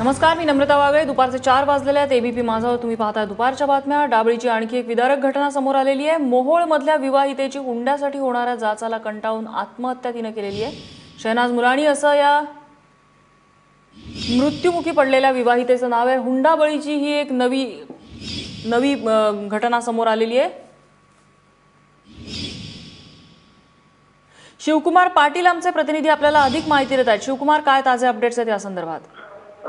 नमस्कार मी नम्रता वागळे. दुपारचे चार वाजलेले आहेत. एबीपी माझावर हो. तुम्ही पाहताय दुपारच्या बातम्या. डाबळीची आणखी एक विदारक घटना समोर आलेली आहे. मोहोळमधल्या विवाहितेची हुंड्यासाठी होणाऱ्या जाचाला कंटाळून आत्महत्या तिनं केलेली आहे. शहनाज मुलाणी असं या मृत्युमुखी पडलेल्या विवाहितेचं नाव आहे. हुंडाबळीची ही एक नवी नवी घटना समोर आलेली आहे. शिवकुमार पाटील आमचे प्रतिनिधी आपल्याला अधिक माहिती देत आहेत. शिवकुमार काय ताजे अपडेट्स आहेत या संदर्भात?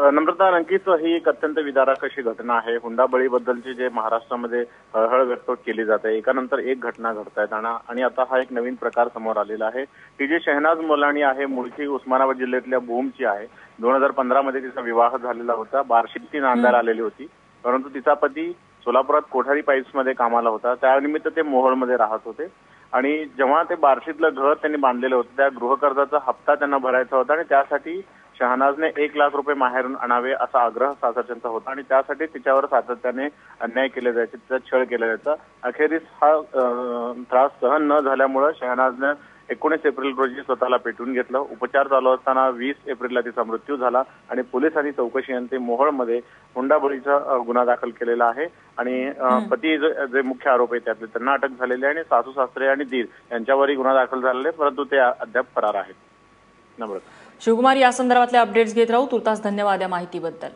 नम्रता नक्कीच ही एक अत्यंत विदारक अशी घटना आहे. हुंडाबळीबद्दलची जे महाराष्ट्रामध्ये हळहळ व्यक्त केली जाते एकानंतर एक घटना घडत आहेत आणि आता हा एक नवीन प्रकार समोर आलेला आहे. ती जी शहनाज मोलाणी आहे मूळची उस्मानाबाद जिल्ह्यातल्या भूमची आहे. दोन हजार पंधरा मध्ये तिचा विवाह झालेला होता. बार्शीत ती नांदायला आलेली होती. परंतु तिचा पती सोलापुरात कोठारी मध्ये कामाला होता. त्यानिमित्त ते मोहोळमध्ये राहत होते. आणि जेव्हा ते बार्शीतलं घर त्यांनी बांधलेलं होतं त्या गृहकर्जाचा हप्ता त्यांना भरायचा होता आणि त्यासाठी शहानाजने एक लाख रुपये माहेरून आणावे असा आग्रह सातत्यांचा होता आणि त्यासाठी तिच्यावर सातत्याने अन्याय केले जायचे तिचा छळ केला जायचा. अखेरीस हा त्रास सहन न झाल्यामुळं शहनाजनं एकोणीस एप्रिल रोजी स्वतःला पेटवून घेतलं. उपचार चालू असताना वीस एप्रिलला तिचा मृत्यू झाला आणि पोलिसांनी चौकशी अंती मोहोळमध्ये हुंडाबळीचा गुन्हा दाखल केलेला आहे. आणि पती जे मुख्य आरोप आहेत त्यातले त्यांना अटक झालेली आहे आणि सासू सासरे आणि दीर यांच्यावरही गुन्हा दाखल झालेला आहे परंतु ते अद्याप फरार आहेत. नम्रता. शिवकुमार या संदर्भातले अपडेट्स घेत राहू. तुर्तास धन्यवाद या माहितीबद्दल.